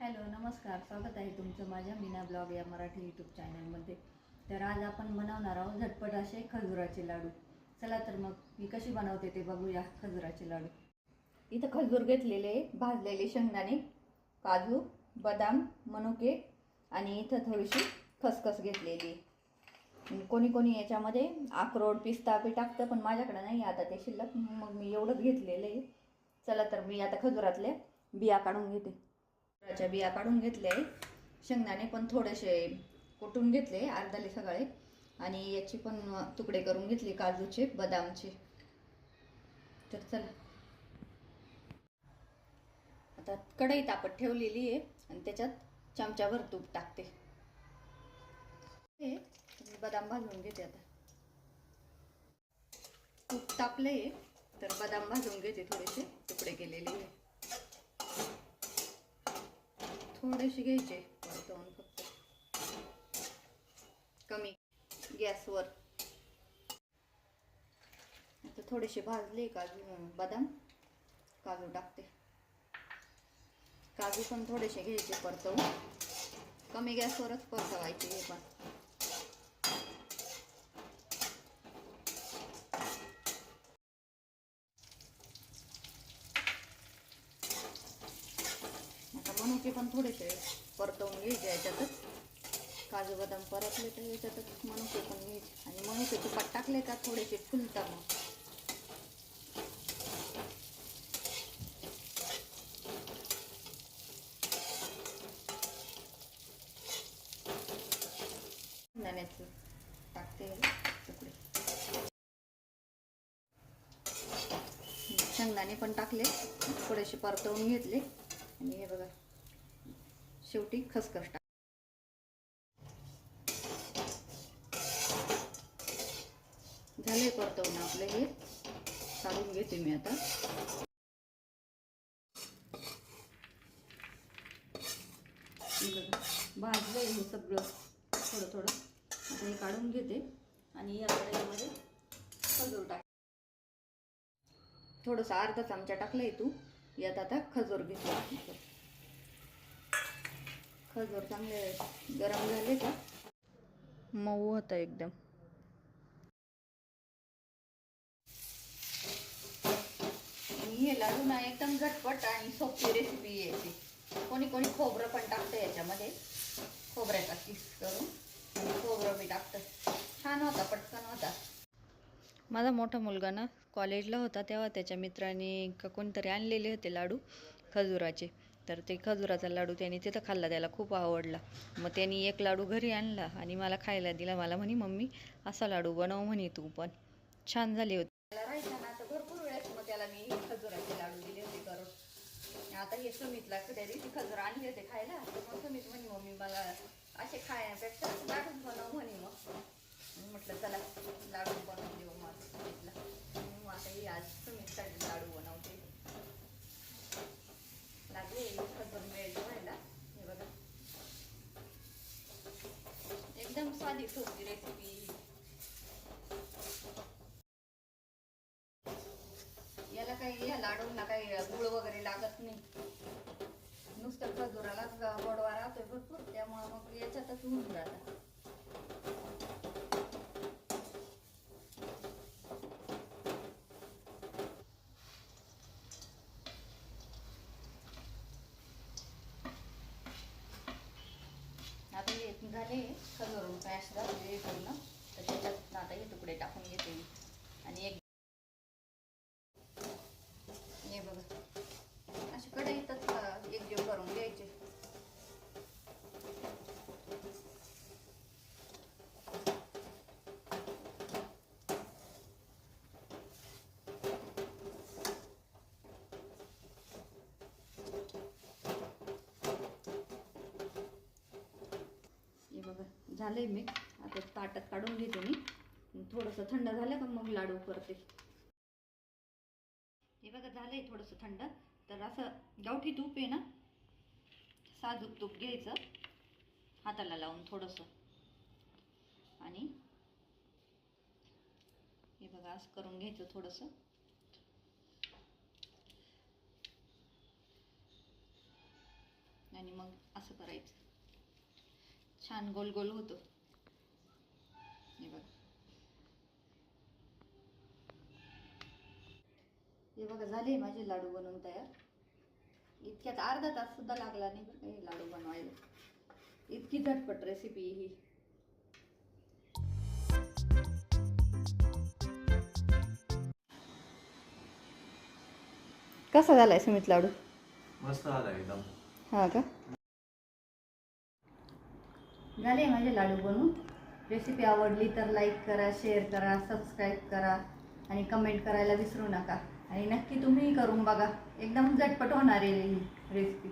Hello नमस्कार. स्वागत आहे तुमचं माझ्या मीना ब्लॉग या मराठी यूट्यूब चॅनलमध्ये तर आज आपण बनवणार आहोत झटपट असे खजुराचे लाडू. चला तर मग मी कशी बनवते ते बघूया खजुराचे लाडू. इथं खजूर घेतलेले भाजलेले शेंगदाणे काजू बदाम मनुके आणि इथं थोडीशी खसखस घेतलेली कोणी कोणी याच्यामध्ये अक्रोड पिस्ता बी टाकतं पण माझ्याकडे नाही आता ते शिल्लक मग मी एवढंच घेतलेलं आहे. चला तर मी आता खजुरातल्या बिया काढून घेते. खजुराच्या बिया काढून घेतले. शेंगदाणे पण थोडेसे कुटून घेतले अर्धाले सगळे. आणि याची पण तुकडे करून घेतले काजूचे बदामचे. तर चला. आता कढई तापत ठेवलेली आहे आणि त्याच्यात चमच्यावर तूप टाकते. हे मी बदाम भाजून घेते आता. तूप तापले तर बदाम भाजून घेते थोडेसे तुकडे केलेले. थोडेसे घ्यायचे परतवून फक्त. कमी गॅसवर. आता थोडेसे भाजले काजू बदाम. काजू टाकते. काजू पण थोडेसे घ्यायचे परतवून कमी गॅसवरच परतवायचे हे पण. मिरची पण थोडेसे परतवून घ्यायचे याच्यातच. काजू बदाम परतले तर याच्यातच मनुके पण घ्यायचे. आणि मनुके तुपात टाकले का थोडेसे फुलतात मग. टाकते तुकडे. शेंगदाणे पण टाकले. थोडेसे परतवून घेतले. आणि हे बघा. शेवटी खसखस टाक. झाले परतवून आपले हे. काढून घेते मी आता. भाजलं भाजलंय हे सगळं थोडं थोडं. आता हे काढून घेते आणि या कढईमध्ये खजूर टाक. थोडंसं अर्धा चमचा टाकलाय तू. यात आता खजूर घेतो खजूर चांगले गरम झाले का? मऊ होता एकदम. हे लाडू ना एकदम झटपट आणि सोपी रेसिपी आहे कोणी कोणी खोबरं पण टाकतं याच्यामध्ये. खोबऱ्याचा किस करून खोबरं बी टाकतं. छान होता पटकन होता. माझा मोठा मुलगा ना कॉलेजला होता तेव्हा त्याच्या मित्राने का कोणतरी आणलेले होते लाडू खजुराचे. तर ते खजुराचा लाडू त्याने तिथं खाल्ला त्याला खूप आवडला. मग त्यांनी एक लाडू घरी आणला आणि मला खायला दिला. मला म्हणे मम्मी असा लाडू बनव म्हणे तू पण. छान झाले होते. त्याला राहायचं ना आता भरपूर वेळेस मग त्याला मी खजुराचे लाडू दिले होते करून. आता हे सुमितला कधी दिवशी खजूर आणले होते खायला. मग सुमित म्हणे मम्मी मला असे खाण्यापेक्षा लाडूच बनव म्हणे मग. म्हटलं चला लाडू बनवून देऊ मग सुमितला. मग आता हे आज सुमितसाठी लाडू बनवते लागले खजूर मिळेल व्हायला हे बघा एकदम साधी रेसिपी याला काही या लाडूंना काही गुळ वगैरे लागत नाही. नुसतं खजुरालाच गोडवा राहतोय भरपूर. त्यामुळे मग याच्यातच होऊन जातात आता हे सगळं खजूरून पॅश झाले पूर्ण तर त्याच्यात आता हे तुकडे टाकून घेते झालं आहे मी. आता ताटात काढून घेते मी. थोडंसं थंड झालं का मग लाडू करते. हे बघा झालं आहे थोडंसं थंड. तर असं गावठी तूप आहे ना साजूक तूप घ्यायचं. हाताला लावून थोडंसं. आणि हे बघा असं करून घ्यायचं थोडंसं. आणि मग असं करायचं. छान गोल गोल होतो. हे बघा. हे बघा झाले माझे लाडू बनवून तयार. इतक्यात अर्धा तास सुद्धा लागला नाही बरं लाडू बनवायला. इतकी झटपट रेसिपी ही. कसा झालाय सुमित लाडू? मस्त आला एकदम. हा का? झाले माझे लाडू बनवून. रेसिपी आवडली तर लाईक करा शेअर करा सबस्क्राईब करा आणि कमेंट करायला विसरू नका. आणि नक्की तुम्ही करून बघा. एकदम झटपट होणार आहे ही रेसिपी